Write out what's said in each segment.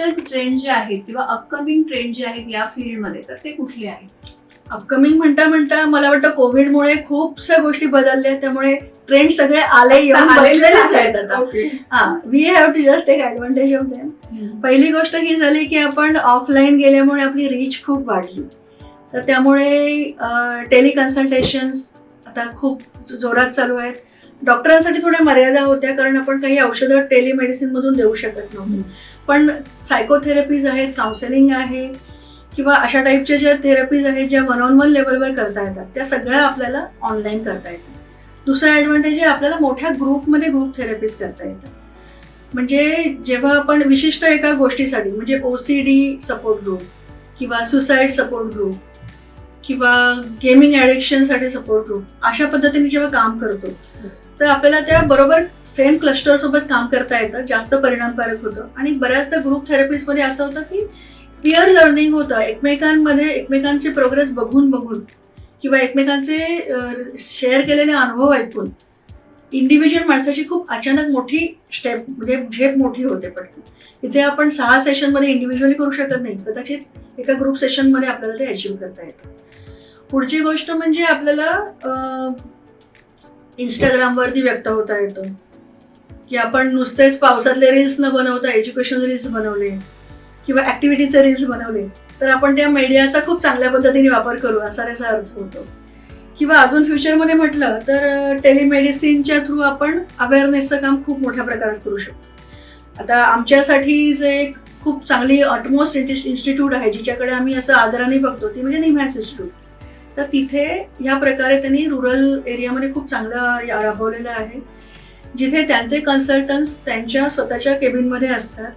Future trend जे आहेत किंवा अपकमिंग ट्रेंड जे आहेत या फील्डमध्ये तर ते कुठले आहेत? अपकमिंग म्हणता म्हणता मला वाटतं कोविडमुळे खूपशा गोष्टी बदलल्या त्यामुळे ट्रेंड सगळे आले येऊन बसलेलेच आहेत आता. हा we have to just take advantage of them पहिली गोष्ट ही झाली की आपण ऑफलाईन गेल्यामुळे आपली रीच खूप वाढली. तर त्यामुळे टेलिकन्सल्टेशन्स आता खूप जोरात चालू आहेत. डॉक्टरांसाठी थोड्या मर्यादा होत्या कारण आपण काही औषधं टेलिमेडिसिनमधून देऊ शकत नव्हतो. पण सायकोथेरपीज आहेत काउन्सिलिंग आहे किंवा अशा टाईपच्या ज्या थेरपीज आहेत ज्या वन ऑन वन लेवलवर करता येतात त्या सगळ्या आपल्याला ऑनलाईन करता येतात. दुसरा ॲडव्हान्टेज आहे आपल्याला मोठ्या ग्रुपमध्ये ग्रुप थेरपीज करता येतात. म्हणजे जेव्हा आपण विशिष्ट एका गोष्टीसाठी म्हणजे O C D support group किंवा सुसाईड सपोर्ट ग्रुप किंवा गेमिंग ॲडिक्शनसाठी सपोर्ट ग्रुप अशा पद्धतीने जेव्हा काम करतो तर आपल्याला त्या बरोबर सेम क्लस्टर सोबत काम करता येतं जास्त परिणामकारक होतं. आणि बऱ्याचदा ग्रुप थेरपीजमध्ये असं होतं की पिअर लर्निंग होतं. एकमेकांमध्ये एकमेकांचे प्रोग्रेस बघून बघून किंवा एकमेकांचे शेअर केलेले अनुभव ऐकून इंडिव्हिज्युअल माणसाची खूप अचानक मोठी स्टेप म्हणजे झेप मोठी होते पटकन. की जे आपण सहा सेशनमध्ये इंडिव्हिज्युअली करू शकत नाही कदाचित एका ग्रुप सेशनमध्ये आपल्याला ते अचीव करता येतं. पुढची गोष्ट म्हणजे आपल्याला इंस्टाग्रामवरती व्यक्त होता येतो. की आपण नुसतेच पावसातले रील्स न बनवता एज्युकेशनल रील्स बनवले किंवा ॲक्टिव्हिटीचे रील्स बनवले तर आपण त्या मीडियाचा खूप चांगल्या पद्धतीने वापर करू असा त्याचा अर्थ होतो. किंवा अजून फ्युचरमध्ये म्हटलं तर टेलिमेडिसिनच्या थ्रू आपण अवेअरनेसचं काम खूप मोठ्या प्रकारात करू शकतो. आता आमच्यासाठी जे एक खूप चांगली ऑटमोस्ट इन्स्टिट्यूट आहे जिच्याकडे आम्ही असं आदराने बघतो ती म्हणजे निम्हॅन्स इन्स्टिट्यूट तर तिथे ह्या प्रकारे त्यांनी रुरल एरियामध्ये खूप चांगलं राबवलेलं आहे. जिथे त्यांचे कन्सल्टन्स त्यांच्या स्वतःच्या केबिनमध्ये असतात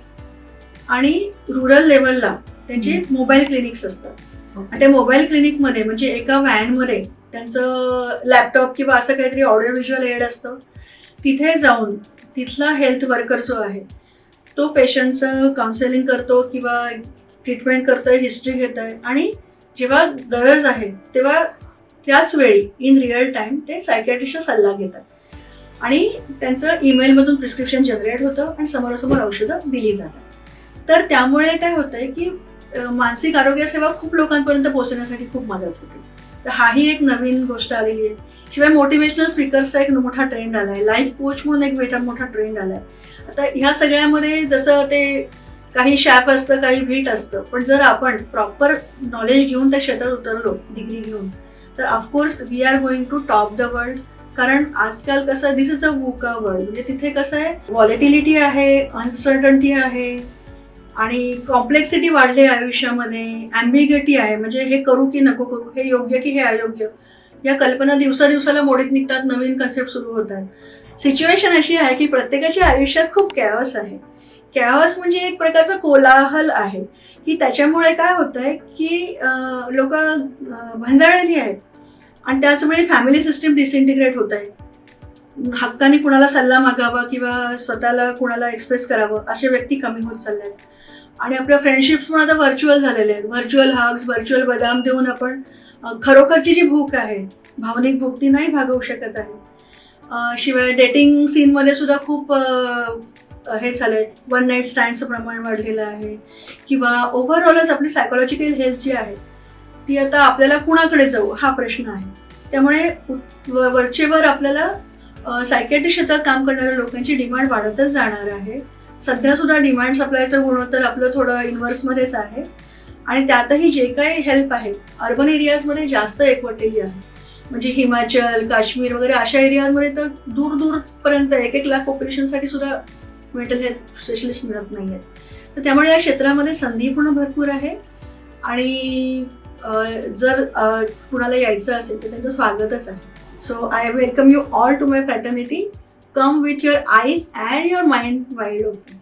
आणि रुरल लेवलला त्यांचे मोबाईल क्लिनिक्स असतात. आणि त्या मोबाईल क्लिनिकमध्ये म्हणजे एका व्हॅनमध्ये त्यांचं लॅपटॉप किंवा असं काहीतरी ऑडिओ व्हिज्युअल एड असतं. तिथे जाऊन तिथला हेल्थ वर्कर जो आहे तो पेशंटचं काउन्सिलिंग करतो किंवा ट्रीटमेंट करतोय हिस्ट्री घेत आहे आणि जेव्हा गरज आहे तेव्हा त्याच वेळी इन रिअल टाईम ते सायकॅट्रिस्टचा सल्ला घेतात. आणि त्यांचं ईमेलमधून प्रिस्क्रिप्शन जनरेट होतं आणि समोरासमोर औषधं दिली जातात. तर त्यामुळे काय होतंय की मानसिक आरोग्य सेवा खूप लोकांपर्यंत पोहोचण्यासाठी खूप मदत होते. तर हाही एक नवीन गोष्ट आलेली आहे. शिवाय मोटिवेशनल स्पीकर्सचा एक मोठा ट्रेंड आला आहे लाईफ कोच म्हणून एक वेटा मोठा ट्रेंड आला आहे आता ह्या सगळ्यामध्ये जसं ते काही शॅफ असतं काही भीट असतं. पण जर आपण प्रॉपर नॉलेज घेऊन त्या क्षेत्रात उतरलो डिग्री घेऊन तर of course we are going to top the world कारण आजकाल कसं दिस इज अ वुका वर्ल्ड म्हणजे तिथे कसं आहे व्हॉलेटिलिटी आहे अनसर्टन्टी आहे आणि कॉम्प्लेक्सिटी वाढली आहे आयुष्यामध्ये ॲम्बिग्युटी आहे. म्हणजे हे करू की नको करू हे योग्य की हे अयोग्य या कल्पना दिवसा दिवसाला मोडीत निघतात नवीन कन्सेप्ट सुरू होतात. सिच्युएशन अशी आहे की प्रत्येकाच्या आयुष्यात खूप कॅवस आहे. कॅवस म्हणजे एक प्रकारचा कोलाहल आहे. की त्याच्यामुळे काय होत आहे की लोक भंजाळलेली आहेत. आणि त्याचमुळे फॅमिली सिस्टीम डिसइंटिग्रेट होत आहे हक्काने कुणाला सल्ला मागावा किंवा स्वतःला कुणाला एक्सप्रेस करावं असे व्यक्ती कमी होत चालले आहेत. आणि आपल्या फ्रेंडशिप्स पण आता व्हर्च्युअल झालेले आहेत. व्हर्च्युअल हग्स व्हर्च्युअल बदाम देऊन आपण खरोखरची जी भूक आहे भावनिक भूक ती नाही भागवू शकत आहे. शिवाय डेटिंग सीनमध्ये सुद्धा खूप हे झालं आहे वन नाईट स्टँडचं प्रमाण वाढलेलं आहे. किंवा ओव्हरऑलच आपली सायकोलॉजिकल हेल्थ जी आहे ती आता आपल्याला कुणाकडे जाऊ हा प्रश्न आहे. त्यामुळे वरचेवर आपल्याला सायकॅट्री क्षेत्रात काम करणाऱ्या लोकांची डिमांड वाढतच जाणार आहे. सध्या सुद्धा डिमांड सप्लायचं गुणोत्तर आपलं थोडं इन्व्हर्समध्येच आहे. आणि त्यातही जे काही हेल्प आहे अर्बन एरियाजमध्ये जास्त एकवटलेली आहे म्हणजे हिमाचल काश्मीर वगैरे अशा एरियामध्ये तर दूर दूरपर्यंत एक एक लाख पॉप्युलेशनसाठी सुद्धा मेंटल हेल्थ स्पेशलिस्ट मिळत नाही आहेत तर त्यामुळे या क्षेत्रामध्ये संधी पण भरपूर आहे. आणि जर कुणाला यायचं असेल तर त्यांचं स्वागतच आहे. So I welcome you all to my fraternity come with your eyes and your mind wide open